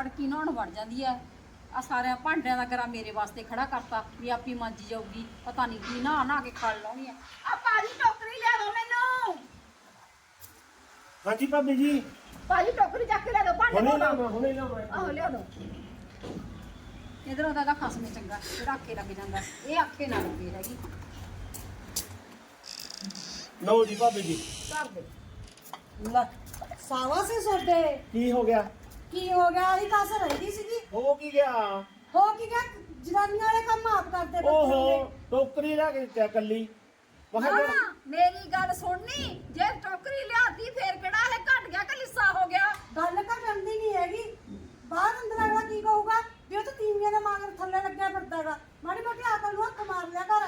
ਤੜਕੀ ਨਹਾਉਣ ਵੜ ਜਾਂਦੀ ਐ ਆ ਸਾਰਿਆਂ ਭਾਂਡਿਆਂ ਦਾ ਕਰਾ ਮੇਰੇ ਵਾਸਤੇ ਖੜਾ ਕਰਤਾ ਵੀ ਆਪੀ ਮਾਂਜੀ ਜਾਊਗੀ। ਪਤਾ ਨਹੀਂ ਕੀ ਨਹਾ ਨਹਾ ਕੇ ਖਾ ਲਾਉਣੀ ਐ ਆ ਭਾਜੀ ਟੋਕਰੀ ਲਿਆ ਦੋ ਮੈਨੂੰ। ਹਾਂਜੀ ਭਾਬੀ ਜੀ। ਭਾਜੀ ਟੋਕਰੀ ਚੱਕ ਕੇ ਲੈ ਦੋ ਭਾਂਡੇ ਹੁਣੇ ਲਓ। ਹੁਣੇ ਲਾਵਾਂ ਆਹੋ ਲਿਆ ਦੋ। ਇਧਰੋਂ ਦਾ ਖਸਮੇ ਚੰਗਾ ਜਿਹੜਾ ਅੱਖੇ ਲੱਗ ਜਾਂਦਾ। ਇਹ ਅੱਖੇ ਨਾ ਲੱਗੇ ਹੈਗੀ ਲਓ ਜੀ ਭਾਬੀ ਜੀ। ਕਰ ਦੇ ਲੈ ਸਾਵਾ ਸੇ ਛੱਡੇ ਕੀ ਹੋ ਗਿਆ? ਕੀ ਹੋ ਗਿਆ? ਇਹ ਕਾਸ ਰਹਿੰਦੀ ਸੀਗੀ। ਹੋ ਕੀ ਗਿਆ? ਹੋ ਕੀ ਗਿਆ? ਜਨਾਨੀਆਂ ਵਾਲੇ ਕੰਮ ਆਪ ਕਰਦੇ ਬੱਚੇ ਓਹੋ ਟੋਕਰੀ ਲਾ ਕੇ ਕਿਆ ਕੱਲੀ ਮੇਰੀ ਗੱਲ ਸੁਣਨੀ। ਜੇ ਟੋਕਰੀ ਲਿਆਦੀ ਫੇਰ ਕਿਹੜਾ ਇਹ ਘਟ ਗਿਆ ਕਿ ਲਿੱਸਾ ਹੋ ਗਿਆ? ਗੱਲ ਤਾਂ ਕਰਦੀ ਨਹੀਂ ਹੈਗੀ। ਬਾਹਰ ਅੰਦਰ ਅਗਲਾ ਕੀ ਕਹੂਗਾ? ਵੀ ਉਹ ਤਾਂ ਤੀਵੀਆਂ ਦੇ ਮਾਂਗਰ ਥੱਲੇ ਲੱਗਿਆ ਫਿਰਦਾਗਾ ਮਾੜੀ ਮੋਟੀ ਅਕਲ ਨੂੰ ਹੱਥ ਮਾਰ ਲਿਆ ਕਰ।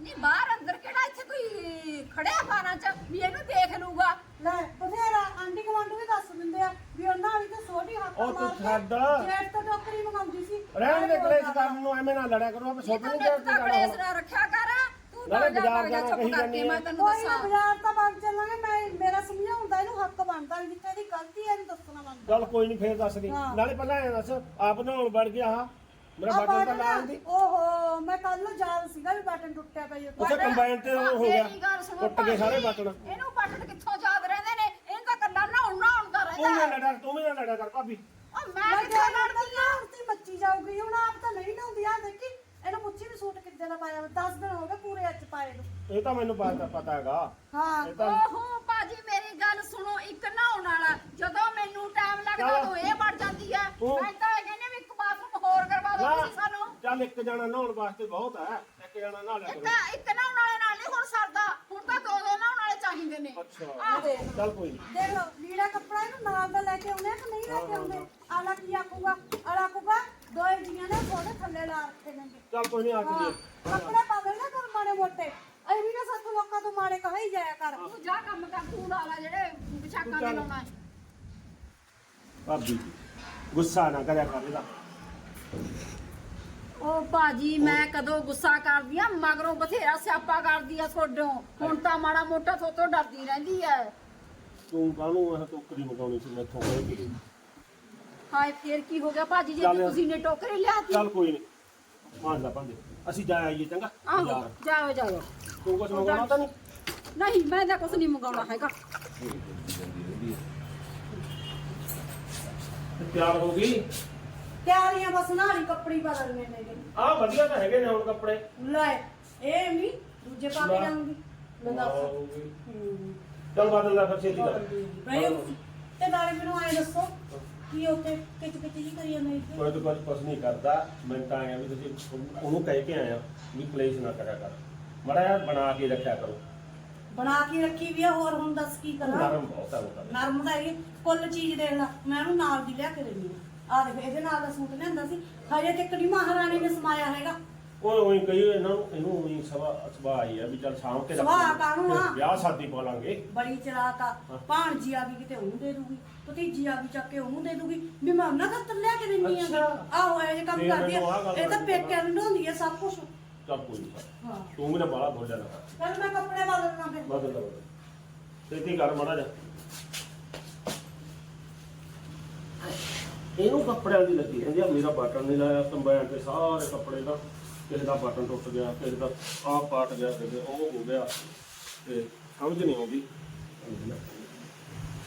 ਨਹੀਂ ਬਾਹਰ ਅੰਦਰ ਕਿਹੜਾ ਇੱਥੇ ਕੋਈ ਖੜਿਆ ਬਾਰਾਂ ਚ? ਵੀ ਇਹਨੂੰ ਦੇਖ ਲੂਗਾ ਲੈ ਬਥੇਰਾ ਆਂਟੀ ਕਮਾਂਡੂ ਵੀ ਦੱਸ ਦਿੰਦੇ ਆ ਵੀ ਉਹਨਾਂ ਵਾਲੀ ਤਾਂ ਸੋਢੀ ਹੱਥ ਉਹ ਤੂੰ ਮਾਰ ਛੱਡ। ਜੇਠ ਤੋਂ ਟੋਕਰੀ ਮੰਗਾਉਂਦੀ ਸੀ। ਰਹਿਣ ਦੇ ਕਲੇਸ਼ ਕਰਨ ਨੂੰ ਐਵੇਂ ਨਾ ਲੜਿਆ ਕਰੋ ਆਪੇ ਤਾਂ ਨਹੀਂ ਨਿੱਤ ਦਾ ਕਲੇਸ਼ ਨਾ ਰੱਖਿਆ ਕਰ। ਤੂੰ ਨਾਲੇ ਤਾਂ ਜਾ ਬਾਜ਼ਾਰ ਜਾ ਜਾਣਾ ਚੁੱਪ ਕਹੀ ਕਰਕੇ ਜਾਂਦੀ ਮੈਂ ਹੈ। ਤੈਨੂੰ ਕੋਈ ਨਾ ਦੱਸਾਂ। ਬਾਜ਼ਾਰ ਤਾਂ ਬਣ ਚੱਲਾਂਗੇ ਮੈਂ ਮੇਰਾ ਸਮਝਾਉਂਦਾ ਇਹਨੂੰ ਹੱਕ ਬਣਦਾ ਵੀ ਜਿੱਥੇ ਦੀ ਗਲਤੀ ਹੈ ਇਹਨੂੰ ਦੱਸਣਾ ਬਣਦਾ। ਚੱਲ ਕੋਈ ਨਹੀਂ ਫੇਰ ਦੱਸ ਦੀ। ਹਾਂ। ਨਾਲੇ ਪਹਿਲਾਂ ਇਹ ਦੱਸ ਆਪ ਨਹਾਉਣ ਵੜ ਗਿਆ ਹਾਂ। ਮੇਰਾ ਆ ਬਟਨ ਤਾਂ ਬਟਨ ਲਾਉਣ ਦੀ। ਓਹੋ ਮੈਂ ਕੱਲ ਨੂੰ ਯਾਦ ਸੀਗਾ ਵੀ ਬਟਨ ਟੁੱਟਿਆ ਪਿਆ ਉੱਥੇ ਕੰਬਾਈਨ ਤੇ ਉਹ ਹੋ ਗਿਆ। ਮੇਰੀ ਗੱਲ ਸੁਣੋ ਟੁੱਟ ਗਏ ਸਾਰੇ ਭਾਜੀ, ਬਟਨ। ਇਹਨੂੰ ਬਟਨ ਕਿੱਥੋਂ ਯਾਦ ਰਹਿੰਦੇ ਨੇ? ਇਹਨੂੰ ਤਾਂ ਕੱਲਾ ਨਹਾਉਣ ਨਹਾਉਣ ਦਾ ਤੂੰ ਵੀ ਰਹਿੰਦਾ ਨਾ ਲੜਿਆ ਤੂੰ ਵੀ ਨਾ ਲੜਿਆ ਕਰ ਭਾਬੀ। ਉਹ ਮੈਂ ਮੈਂ ਕਿੱਥੇ ਲੜਦੀ ਆ? ਉਰਤੀ ਮੱਚੀ ਜਾਊਗੀ ਹੁਣ ਆਪ ਤਾਂ ਨਹੀਂ ਨਹਾਉਂਦੀ ਆ ਦੇਖੀ ਇਹਨੂੰ ਪੁੱਛੀ ਵੀ ਸੂਟ ਕਿੱਦਾਂ ਦਾ ਪਾਇਆ 10 ਦਿਨ ਹੋ ਗਏ ਪੂਰੇ ਅੱਜ ਪਾਏ ਨੂੰ। ਇਹ ਤਾਂ ਮੈਨੂੰ ਪਤਾ ਪਤਾ ਹੈਗਾ। ਹਾਂ। ਇਹ ਤਾਂ ਓਹੋ ਭਾਜੀ ਮੇਰੀ ਗੱਲ ਸੁਣੋ। ਇੱਕ ਨਹਾਉਣ ਵਾਲਾ ਜਦੋਂ ਮੈਨੂੰ ਟਾਈਮ ਲੱਗਦਾ ਚੱਲ। ਤਾਂ ਇਹ ਵੜ ਜਾਂਦੀ ਆ। ਉਹ- ਮੈਂ ਤਾਂ ਇਹ ਕਹਿੰਦੀ ਹਾਂ ਵੀ ਇੱਕ ਬਾਥਰੂਮ ਹੋਰ ਕਰਵਾ ਦਿਓ ਤੁਸੀਂ ਸਾਨੂੰ ਚੱਲ ਇੱਕ ਜਣਾ ਨਹਾਉਣ ਵਾਸਤੇ ਬਹੁਤ ਹੈ ਇੱਕ ਜਣਾ ਨਹਾ ਲਿਆ ਇੱਕ ਕਰੋ। ਇੱਕ ਨਹਾਉਣ ਵਾਲੇ ਨਾਲ ਨਹੀਂ ਹੁਣ ਸਰਦਾ ਹੁਣ ਤਾਂ ਦੋ ਦੋ ਨਹਾਉਣ ਵਾਲੇ ਚਾਹੀਦੇ ਨੇ। ਅੱਛਾ ਆਹੋ ਚੱਲ ਕੋਈ ਨਹੀਂ ਦੇਖ ਲਓ ਲੀੜਾ ਕੱਪੜਾ ਇਹਨੂੰ ਨਾਲ ਦਾ ਲੈ ਕੇ ਆਉਣੇ ਆ ਕਿ ਨਹੀਂ ਲੈ ਕੇ ਆਉਂਦੇ? ਆਲਾ ਕੀ ਆਖੂਗਾ? ਆਲਾ ਆਖੂਗਾ ਦੋਏ ਜੀਆਂ ਨੇ ਥੋੜੇ ਥੱਲੇ ਲਾ ਰੱਖੇ ਨੇ। ਚੱਲ ਕੋਈ ਨਹੀਂ ਆ ਹਾਂ ਜੀ ਕੱਪੜੇ ਪਾਵੇ ਨਾ ਕਰ ਮਾੜੇ ਮੋਟੇ। ਅਸੀਂ ਵੀ ਨਾ ਸੱਤ ਲੋਕਾਂ ਤੋਂ ਮਾੜੇ ਕਹੀ ਜਾਇਆ ਕਰ। ਤੂੰ ਜਾ ਕੰਮ ਕਰ ਤੂੰ ਲਾ ਲੈ ਜਿਹੜੇ ਵਿਚਾਕਾਂ ਦੇ ਲਾਉਣਾ ਹੈ। ਭਾਬੀ ਗੁੱਸਾ ਨਾ ਕਰਿਆ ਕਰ ਇਹਦਾ। ਓ ਬਾਜੀ ਮੈਂ ਕਦੋਂ ਗੁੱਸਾ ਕਰਦੀ ਆ ਮਗਰੋਂ ਬਥੇਰਾ ਸਿਆਪਾ ਕਰਦੀ ਆ ਤੁਹਾਡੋਂ ਹੁਣ ਤਾਂ ਮਾੜਾ ਮੋਟਾ ਥੋਤੋਂ ਡਰਦੀ ਰਹਿੰਦੀ ਐ। ਤੂੰ ਕਾਹਨੂੰ ਇਹ ਟੋਕਰੀ ਮਗਾਉਣੀ ਸੀ ਮੈਥੋਂ ਕੋਈ ਕੀ? ਹਾਏ ਫੇਰ ਕੀ ਹੋ ਗਿਆ ਬਾਜੀ ਜੇ ਚੱਲ। ਤੁਸੀਂ ਨੇ ਟੋਕਰੇ ਲਿਆਤੀ। ਚੱਲ ਕੋਈ ਨਹੀਂ ਮਾਨ ਲਾ ਭਾਂਦੇ ਅਸੀਂ ਜਾ ਆਈਏ ਚੰਗਾ? ਆਹੋ ਬਾਜ਼ਾਰ ਜਾਓ ਜਾਓ। ਤੂੰ ਕੁਝ ਮੰਗਾਉਣਾ ਤਾਂ ਨਹੀਂ? ਨਹੀਂ ਮੈਂ ਤਾਂ ਕੁਝ ਨਹੀਂ ਮੰਗਾਉਣਾ ਹੈਗਾ। ਤਿਆਰ ਹੋ ਗਈ? ਤਿਆਰੀਆਂ ਬਸ ਨਾਲੀ ਕੱਪੜੀ ਬਦਲਨੇ ਨੇ ਆ ਵਧੀਆ ਤਾਂ ਹੈਗੇ ਨੇ ਹੁਣ ਕੱਪੜੇ। ਲੈ ਇਹ ਨਹੀਂ ਦੂਜੇ ਪਾ ਕੇ। ਜਾਊਂਗੀ। ਦੱਸ। ਹੋ। ਚੱਲ ਬਦਲ ਲੈ ਫਿਰ ਛੇਤੀ ਕਰ। ਤੇ ਨਾਲੇ ਮੈਨੂੰ ਆਏ ਦੱਸੋ ਕੀ ਉੱਥੇ ਕਿਚ ਕਿਚ ਜੀ ਕਰੀ ਜਾਂਦੇ ਇੱਥੇ? ਕੋਈ ਤਾਂ ਕੁਝ ਕੁਛ ਨਹੀਂ ਕਰਦਾ। ਮੈਂ ਤਾਂ ਆਇਆ ਵੀ ਤੁਸੀਂ ਉਹਨੂੰ- ਕਹਿ ਕੇ ਆਇਆ ਵੀ ਪਲੇਸ ਨਾ ਕਰਿਆ ਕਰ। ਮੜਾ ਯਾਰ ਬਣਾ ਕੇ ਰੱਖਿਆ ਕਰੋ। ਬਣਾ ਕੇ ਰੱਖੀ ਵੀ ਆ ਹੋਰ ਹੁਣ ਦੱਸ ਕੀ ਕਰਾਂ? ਨਰਮ ਬਹੁਤ ਹੈ ਉਹ ਤਾਂ। ਨਰਮ ਦਾ ਇਹ ਕੁੱਲ ਚੀਜ਼ ਦੇਖ ਲੈ ਮੈਂ ਉਹਨੂੰ ਨਾਲ ਦੀ ਲਿਆ ਕੇ ਦਿੰਦੀ ਆ ਦੇਖ ਇਹਦੇ ਨਾਲ ਦਾ ਸੂਟ ਲਿਆਂਦਾ ਸੀ। ਹਜੇ ਤੱਕ ਨਹੀਂ ਮਹਾਰਾਣੀ ਨੇ ਸਮਾਇਆ ਹੈਗਾ। ਉਹ ਉਹੀ ਕਹੀ ਇਹਨਾਂ ਨੂੰ ਇਹਨੂੰ ਉਹੀ ਸਵਾ ਸਵਾ ਆਈ ਆ ਵੀ ਚੱਲ ਸ਼ਾਮ ਕੇ ਸੁਭਾਅ ਕਾਹਨੂੰ ਆ? ਵਿਆਹ ਸ਼ਾਦੀ ਪਾ ਲਾਂਗੇ। ਬੜੀ ਚਲਾਕ ਆ। ਭਾਣਜੀ ਆ ਗਈ ਕਿਤੇ ਉਹਨੂੰ ਦੇ ਦੂਗੀ ਭਤੀਜੀ ਆ ਗਈ ਚੱਕ ਕੇ ਉਹਨੂੰ ਦੇ ਦੂਗੀ। ਵੀ ਮੈਂ ਉਹਨਾਂ ਖਾਤਰ ਲਿਆ ਕੇ ਦਿੰਦੀ ਆ। ਅੱਛਾ। ਆਹੋ ਇਹ ਕੰਮ ਤੇ ਕਰਦੀ ਮੈਨੂੰ ਆਹ ਆ ਗੱਲ ਇਹ ਤਾਂ ਕਰਨੀ ਪੇਕਿਆਂ ਨੂੰ ਹੁੰਦੀ ਆ ਸਭ ਕੁਝ ਚੱਲ ਕੋਈ ਨਹੀਂ ਹਾਂ। ਤੂੰ ਵੀ ਨਾ ਬਾਲਾ ਬੋਲ ਜਾਣਾ ਚਲ ਮੈਂ ਕੱਪੜੇ ਬਦਲਣਾ ਫਿਰ। ਬਦਲ ਲੈ ਬਦਲ ਤੇਤੀ ਕਰ ਮੜਾ ਜਾ ਇਹਨੂੰ ਕੱਪੜਿਆਂ ਦੀ ਲੱਗੀ ਕਹਿੰਦੀ ਆ। ਮੇਰਾ ਬਟਨ ਨਹੀਂ ਲਾਇਆ, ਕੰਬਾਈਨ ਤੇ ਸਾਰੇ ਕੱਪੜੇ ਦਾ। ਕਿਸੇ ਦਾ ਬਟਨ ਟੁੱਟ ਗਿਆ, ਕਿਸੇ ਦਾ ਆਹ ਪਾਟ ਗਿਆ, ਕਿਸੇ ਉਹ ਹੋ ਗਿਆ। ਤੇ ਸਮਝ ਨਹੀਂ ਆਉਂਦੀ।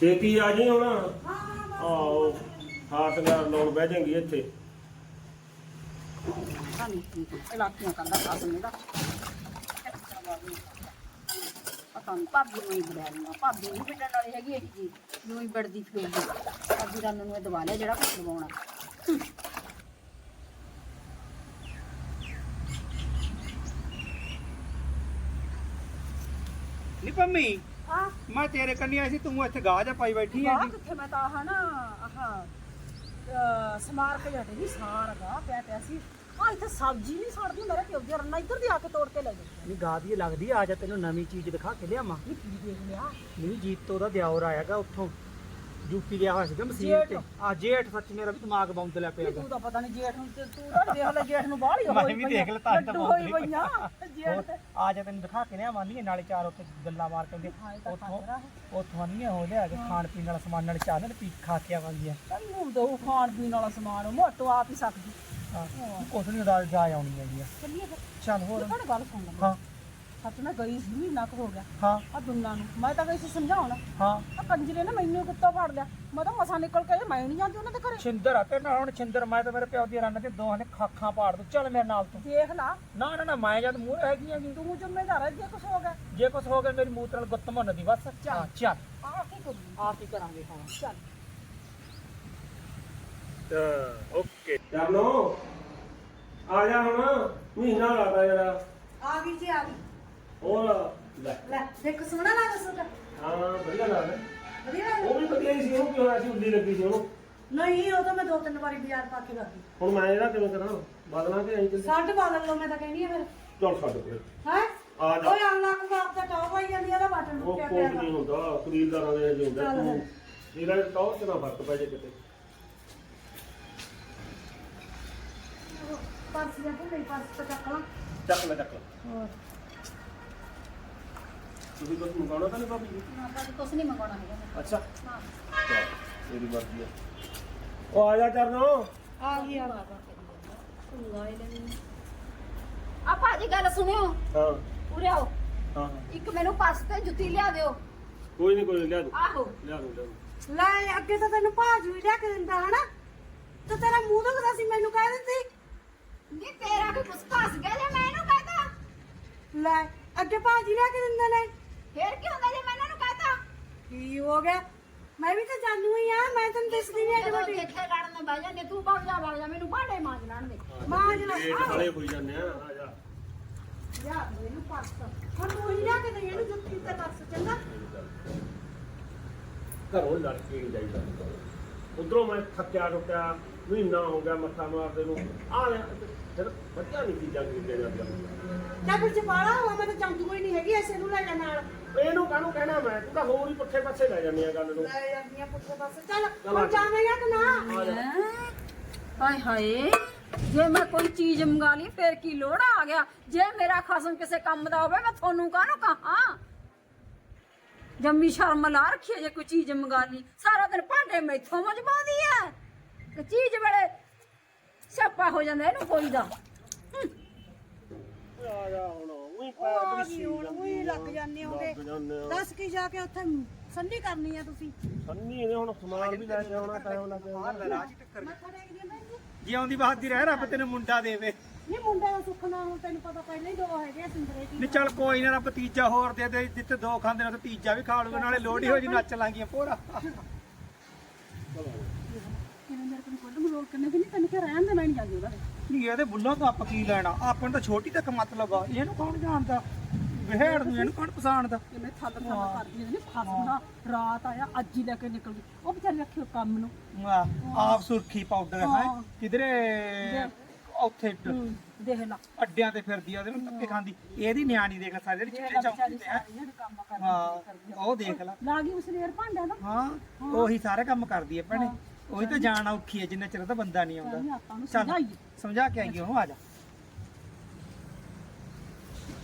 ਛੇਤੀ ਆ ਜੀ ਹੁਣ। ਹਾਂ ਹਾਂ ਆਓ ਹਾਥ ਨਾਲ ਲਾਉਣ ਬਹਿ ਜਾਏਗੀ ਇੱਥੇ। ਸਾਨੂੰ ਇਲਾਕੀਆਂ ਕਰਦਾ ਕਾਸਮ ਦਾ। ਭਾਬੀ ਨੂੰ ਹੀ ਬੜਾ ਲਿਆ ਭਾਬੀ ਨਹੀਂ ਬਿੱਟਣ ਵਾਲੀ ਹੈਗੀ ਇਹ ਜੀ ਨੂੰ ਹੀ ਬੜਦੀ ਫਿਰਦੀ ਭਾਬੀ ਰਨ ਨੂੰ ਇਹ ਦਵਾ ਲਿਆ ਜਿਹੜਾ ਕੁਝ ਦਵਾਉਣਾ। ਨੀ ਪੰਮੀ ਹਾਂ? ਮੈਂ ਤੇਰੇ ਕੰਨੀ ਆਈ ਸੀ ਤੂੰ ਇੱਥੇ ਗਾਹ ਜਾ ਪਾਈ ਬੈਠੀ ਆਹ ਆਂ ਕਿੱਥੇ? ਮੈਂ ਤਾਂ ਆਹ ਨਾ ਆਹ ਸਮਾਰਕ ਜੱਟ ਦੀ ਸਾਰ ਗਾ ਪਿਆ ਪਿਆ ਸੀ। ਆ ਇੱਥੇ ਸਬਜ਼ੀ ਨਹੀਂ ਸੜਦੀ ਮੇਰੇ ਪਿਓ ਦੀ ਰੰਨਾ ਇੱਧਰ ਦੀ ਆ ਕੇ ਤੋੜ ਕੇ ਲੈ ਗਏ ਨੀ ਗਾਹ ਦੀ ਲੱਗਦੀ ਆ ਜਾ ਤੈਨੂੰ ਨਵੀਂ ਚੀਜ਼ ਦਿਖਾ ਕੇ ਲਿਆਵਾਂ। ਇਹ ਕੀ ਦੇਖ ਲਿਆ? ਨੀ ਜੀਤੋ ਦਾ ਦਿਓਰ ਆਇਆਗਾ ਉੱਥੋਂ। ਡਿਊਟੀ ਗਿਆ ਹੋਇਆ ਸੀਗਾ ਮਸੀਹ ਤੇ। ਆ ਜੇਠ ਸੱਚ ਮੇਰਾ ਵੀ ਦਿਮਾਗ ਬੰਦ ਲਿਆ ਪਿਆ ਤੂੰ ਤਾਂ ਪਤਾ ਨਹੀਂ ਜੇਠ ਨੂੰ ਤੇ ਤੂੰ ਤਾਂ ਦੇਖ ਲੈ ਜੇਠ ਨੂੰ ਬਾਹਲੀ ਮੈਂ ਹੋਈ ਵੀ ਪਈ ਆ। ਦੇਖ ਲੈ ਤਾਂ ਤਾਂ ਲੱਡੂ ਬਹੁਤ ਹੋਈ ਪਈਆਂ ਜੇਠ। ਤੇ ਆ ਜਾ ਤੈਨੂੰ ਦਿਖਾ ਕੇ ਲਿਆ ਮੰਨੀਏ ਨਾਲੇ ਚਾਰ ਉੱਤੇ ਗੱਲਾਂ ਮਾਰ ਕੇ ਆਉਂਦੇ ਹਾਂ, ਇਹ ਤਾਂ ਉੱਥੋਂ ਖਾਂਦਾ ਉੱਥੋਂ ਨਹੀਂ ਹੋ ਲਿਆ ਕੇ ਖਾਣ ਪੀਣ ਵਾਲਾ ਸਮਾਨ ਨਾਲ ਚਾਹ ਨਾਲ ਪੀ ਖਾ ਕੇ ਆਵਾਂਗੀਆਂ। ਤੈਨੂੰ ਦੋ ਖਾਣ ਪੀਣ ਵਾਲਾ ਸਮਾਨ ਮੋਟੋ ਆਪ ਹੀ ਸਕਦੀ ਹਾਂ ਕੁਛ ਨਹੀਂ ਜਾ ਆਉਣੀ ਹੈਗੀ ਆ। ਚੱਲੀਏ ਫਿਰ। ਚੱਲ ਹੋਰ। ਕਿਹੜਾ ਗੱਲ ਸੁਣ ਲੈ ਹਾਂ। ਸੱਚ ਮੈਂ ਗਈ ਸੀ ਮਹੀਨਾ ਕੁ ਹੋ ਗਿਆ। ਹਾਂ। ਆ ਦੁੰਨਾ ਨੂੰ। ਮੈਂ ਤਾਂ ਗਈ ਸੀ ਸਮਝਾਉਣ। ਹਾਂ। ਆ ਕੰਜਰੇ ਨੇ ਮੈਨੂੰ ਕੁੱਤਾ ਫੜ ਲਿਆ। ਮੈਂ ਤਾਂ ਮਸਾ ਨਿਕਲ ਕੇ ਮੈਂ ਨਹੀਂ ਜਾਂਦੀ ਉਹਨਾਂ ਦੇ ਘਰੇ। ਛਿੰਦਰ ਆ ਤੇ ਨਾ ਹੁਣ ਛਿੰਦਰ ਮੈਂ ਤਾਂ ਮੇਰੇ ਪਿਓ ਦੀ ਰੰਨ ਤੇ ਦੋਹਾਂ ਨੇ ਖਾਖਾਂ ਪਾੜ ਦੋ ਚੱਲ ਮੇਰੇ ਨਾਲ ਤੂੰ। ਦੇਖ ਲਾ। ਨਾ ਨਾ ਨਾ ਮੈਂ ਜਦ ਮੂਹਰੇ ਹੈਗੀ ਹੈਗੀ ਤੂੰ ਜ਼ਿੰਮੇਦਾਰ ਹੈ ਜੇ ਕੁਝ ਹੋ ਗਿਆ। ਜੇ ਕੁਛ ਹੋ ਗਿਆ ਮੇਰੀ ਮੂਤ ਨਾਲ ਗੁੱਤ ਮੰਨ ਦੀ ਬਸ। ਚੱਲ। ਚੱਲ। ਆ ਕੀ ਕਰੂ ਆ ਕੀ ਕਰਾਂਗੇ ਹਾਂ ਚੱਲ। ਓਕੇ ਚਰਨੋ ਆ ਜਾ ਹੁਣ ਮਹੀਨਾ ਲੱਗਦਾ ਜਰਾ ਆ ਗਈ ਜੀ ਆ ਗਈ। ਹੋਰ ਲੈ। ਲੈ ਦੇਖ ਸੋਹਣਾ ਲੱਗਦਾ ਸੂਟ ਹਾਂ ਵਧੀਆ ਲੱਗਦਾ। ਵਧੀਆ ਉਹ ਵੀ ਵਧੀਆ ਹੀ ਸੀ ਉਹ ਕੀ ਹੋਇਆ ਸੀ ਉੱਲੀ ਲੱਗੀ ਸੀ ਉਹਨੂੰ? ਨਹੀਂ ਉਹ ਤਾਂ ਮੈਂ ਦੋ ਤਿੰਨ ਵਾਰੀ ਬਾਜ਼ਾਰ ਪਾ ਕੇ ਲੱਗੀ ਹੁਣ ਮੈਂ ਇਹਦਾ ਕਿਵੇਂ ਕਰਾਂ ਬਦਲਾਂ ਕਿ ਐਂ ਕਿਵੇਂ ਸਾਡ ਬਦਲ ਲਓ ਮੈਂ ਤਾਂ ਕਹਿੰਦੀ ਆ ਫਿਰ। ਚੱਲ ਛੱਡ ਪਰੇ ਹੈ? ਆ ਜਾ। ਓਏ ਅੱਲਾ ਕੋ ਬਾਪ ਦਾ ਟੌਪ ਆਈ ਜਾਂਦੀ ਆ ਉਹਦਾ ਬਟਨ ਉਹ ਮੁੱਕਿਆ ਕੋਟ ਪਿਆ ਨਹੀਂ ਹੁੰਦਾ ਖਰੀਦਦਾਰਾਂ ਦੇ ਜੇ ਹੁੰਦਾ ਚੱਲ ਤੂੰ। ਇਹਦਾ ਟੌਰ ਚ ਨਾ ਫ਼ਰਕ ਪੈ ਜੇ ਕਿਤੇ। ਪਰਸ ਜਾਂ ਕੋਈ ਪਰਸ ਤਾਂ ਚੱਕ ਲਾਂ ਚੱਕ ਲੈ ਚੱਕ ਲੈ ਹੋਰ ਤੁਸੀਂ ਕੁਝ ਮੰਗਾਉਣਾ ਤਾਂ ਨਹੀਂ ਭਾਬੀ ਜੀ ਨਾ ਭਾਜੀ ਕੁਛ ਨਹੀਂ ਮੰਗਾਉਣਾ ਹੈਗਾ ਅੱਛਾ ਹਾਂ ਚੱਲ ਤੇਰੀ ਮਰਜ਼ੀ ਆ ਉਹ ਆ ਜਾ ਚਰਨੋ ਆ ਗਈ ਆ ਆ ਭਾਜੀ ਗੱਲ ਸੁਣਿਓ ਹਾਂ ਉਰੇ ਆਓ ਹਾਂ ਇੱਕ ਮੈਨੂੰ ਪਰਸ ਤੇ ਜੁੱਤੀ ਲਿਆ ਦਿਓ ਕੋਈ ਨਹੀਂ ਕੋਈ ਨੀ, ਲਿਆ ਦੂੰ ਆਹੋ ਲਿਆ ਦੂੰ ਲਿਆ ਦੂੰ ਲੈ ਅੱਗੇ ਤਾਂ ਤੈਨੂੰ ਭਾਜੂ ਹੀ ਲਿਆ ਕੇ ਦਿੰਦਾ ਹਨਾ? ਤੇ ਤੇਰਾ ਮੂੰਹ ਦੁਖਦਾ ਸੀ ਮੈਨੂੰ ਕਹਿ ਦਿੰਦੀ। ਨਹੀਂ ਤੇਰਾ ਵੀ ਕੁਛ ਫਸ ਗਿਆ ਜੇ ਮੈਂ ਇਹਨੂੰ ਕਹਤਾ। ਲੈ ਅੱਗੇ ਭਾਜੀ ਲਿਆ ਕੇ ਦਿੰਦਾ ਨੇ। ਫੇਰ ਕੀ ਹੁੰਦਾ ਜੇ ਮੈਂ ਇਹਨਾਂ ਨੂੰ ਕਹਤਾ? ਕੀ ਹੋ ਗਿਆ? ਮੈਂ ਵੀ ਤਾਂ ਜਾਣੂ ਹੀ ਆ ਮੈਂ ਤੈਨੂੰ ਦੱਸਦੀ ਨਹੀਂ ਅਜੇ ਦੇਖੇ ਲੜਨ ਬਹਿ ਜਾਂਦੇ ਤੂੰ ਭੱਜ ਜਾ ਭੱਜ ਜਾ ਮੈਨੂੰ ਭਾਂਡੇ ਮਾਂਜ ਲੈਣ ਦੇ ਮਾਂ ਜਨਾ ਲੇਟ ਖੜੇ ਹੋਈ ਜਾਂਦੇ ਆ ਆ ਜਾ। ਯਾ ਮੈਨੂੰ ਪਰਸ ਹੁਣ ਤੂੰ ਹੀ ਲਿਆ ਕੇ ਦੇ ਇਹਨੂੰ ਜੁੱਤੀ ਤੇ ਪਰਸ ਚੰਗਾ? ਘਰੋਂ ਲੜ ਕੇ ਨਹੀਂ ਜਾਈਦਾ। ਉਧਰੋਂ ਮੈਂ ਥੱਕਿਆ ਟੁੱਟਿਆ ਮਹੀਨਾ ਹੋ ਗਿਆ ਮੱਥਾ ਮਾਰਦੇ ਨੂੰ। ਆ ਲੈ ਫਿਰ ਵਧੀਆ ਨਹੀਂ ਚੀਜ਼ਾਂ ਖਰੀਦੀਆਂ ਜਾਂਦੀਆਂ। ਚੱਲ ਫਿਰ ਜਪਾਲਾ ਹੋਆ ਮੈਂ ਤਾਂ ਚੰਦੂ ਹੀ ਨਹੀਂ ਹੈਗੀ ਐਸੇ ਨੂੰ ਲੈ ਜਾ ਨਾਲ। ਇਹਨੂੰ ਕਾਹਨੂੰ ਕਹਿਣਾ ਮੈਂ? ਤੂੰ ਤਾਂ ਹੋਰ ਹੀ ਪੁੱਠੇ ਪਾਸੇ ਲੈ ਜਾਂਦੀ ਆ ਗੱਲ ਨੂੰ। ਲੈ ਜਾਂਦੀਆਂ ਪੁੱਠੇ ਪਾਸੇ। ਚੱਲ ਚੱਲ ਆ ਹੁਣ ਜਾ। ਜਾਵੇਂਗਾ ਕਿ ਨਾ? ਆ ਜਾ। ਹਾਏ ਹਾਏ ਜੇ ਮੈਂ ਕੋਈ ਚੀਜ਼ ਮੰਗਾ ਲਈ ਫੇਰ ਕੀ ਲੋੜ ਆ ਗਿਆ? ਜੇ ਮੇਰਾ ਖਸਮ ਕਿਸੇ ਕੰਮ ਦਾ ਹੋਵੇ ਮੈਂ ਤੁਹਾਨੂੰ ਕਾਹਨੂੰ ਕਹਾਂ? ਜੰਮੀ ਸ਼ਰਮ ਲਾ ਰੱਖੀ ਹੈ ਜੇ ਕੋਈ ਚੀਜ਼ ਮੰਗਾ ਲਈ। ਸਾਰਾ ਦਿਨ ਭਾਂਡੇ ਮੈਥੋਂ ਮਜਬਾਉਂਦੀ ਹੈ ਤੇ ਚੀਜ਼ ਵੇਲੇ ਸਿਆਪਾ ਹੋ ਜਾਂਦਾ ਇਹਨੂੰ ਕੋਈ ਦਾ। ਆ ਜਾ ਹੁਣ ਉਹੀ ਆ ਵੀ ਉਹੀ ਲੱਗ ਜਾਂਦੇ ਹੋਗੇ ਦੱਸ ਕੀ ਜਾ ਕੇ ਉੱਥੇ ਸੰਧੀ ਕਰਨੀ ਆ ਤੁਸੀਂ? ਸੰਨੀ ਨੇ ਹੁਣ ਸਮਾਨ ਵੀ ਲੈ ਕੇ ਆਉਣਾ ਟਾਈਮ ਲੱਗ ਜਾਣਾ। ਰਾਜ ਟੱਕਰ ਮੱਥਾ ਟੇਕਦੀ ਆ ਭੈਣ ਜੀ ਜੀ ਆਉਂਦੀ ਬਾਤ ਦੀ ਰਹਿ ਰੱਬ ਤੈਨੂੰ ਮੁੰਡਾ ਦੇਵੇ। ਨਹੀਂ ਮੁੰਡਾ ਦਾ ਸੁੱਖ ਨਾ ਹੁਣ ਤੈਨੂੰ ਪਤਾ ਪਹਿਲਾਂ ਹੀ ਦੋ ਹੈਗੇ ਆ ਸਿੰਦਰੇ ਕੀ ਨਹੀਂ ਚੱਲ ਕੋਈ ਨਾ ਰੱਬ ਤੀਜਾ ਹੋਰ ਦੇ ਦੇ ਜਿੱਥੇ ਦੋ ਖਾਂਦੇ ਨੇ ਤੀਜਾ ਵੀ ਖਾ ਲੂਗਾ ਨਾਲੇ ਲੋੜੀ ਹੋ ਜੀ ਨੱਚ ਲਾਂਗੀਆਂ ਪੂਰਾ। ਮੇਰੇ ਕੋਲ ਕੋਲ ਮਰੋੜ ਕਰਨੇ ਵੀ ਨਹੀਂ ਤੈਨੂੰ ਕਿ ਰਹਿਣ ਦੇ ਮੈਂ ਨਹੀਂ ਜਾਂਦੀ ਉਹਦਾ ਨਹੀਂ ਇਹਦੇ ਬੁੱਲਾਂ ਤੋਂ ਆਪਾਂ ਕੀ ਲੈਣਾ? ਆਪਾਂ ਨੂੰ ਤਾਂ ਛੋਟੀ ਤੱਕ ਮਤਲਬ ਆ। ਇਹਨੂੰ ਕੌਣ ਜਾਣਦਾ? ਵਿਹੇੜ ਨੂੰ ਇਹਨੂੰ ਕੌਣ ਪਛਾਣਦਾ? ਕਿਵੇਂ ਥੱਲ ਥੱਲ ਕਰਦੀ ਨੇ ਫਸਣਾ ਰਾਤ ਆਇਆ ਅੱਜ ਹੀ ਲੈ ਕੇ ਨਿਕਲ ਗਈ। ਉਹ ਵਿਚਾਰੀ ਰੱਖਿਓ ਕੰਮ ਨੂੰ। ਆਹ, ਆਪ ਸੁਰਖੀ ਪਾਊਡਰ ਹੈ ਹਾਂ। ਕਿਧਰੇ ਉੱਥੇ ਹੂੰ, ਦੇਖ ਲਾ। ਅੱਡਿਆਂ ਤੇ ਫਿਰਦੀ ਆ ਉਹਦੇ ਨੂੰ ਧੱਕੇ ਖਾਂਦੀ। ਇਹਦੀ ਨਿਆਣੀ ਦੇਖ ਲੈ ਸਾਰੇ ਜਿਹੜੇ ਚਿੱਟੇ ਚੌਂਕੇ ਤੇ ਹੈ ਹਾਂ ਉਹ ਦੇਖ ਲੈ। ਲਾ ਗਈ ਉਸ ਨੇਰ ਭਾਂਡਿਆਂ ਦਾ ਹਾਂ ਉਹੀ ਸਾਰੇ ਕੰਮ ਕਰਦੀ ਹੈ ਭੈਣੇ। ਉਹੀ ਤਾਂ ਜਾਣ ਔਖੀ ਹੈ ਜਿੰਨਾ ਚਿਰ ਤਾਂ ਬੰਦਾ ਨਹੀਂ ਆਉਂਦਾ। ਆਪਾਂ ਨੂੰ ਚੱਲ ਸਮਝਾਈਏ। ਸਮਝਾ ਕੇ ਆਈਏ ਉਹਨੂੰ ਆ ਜਾ।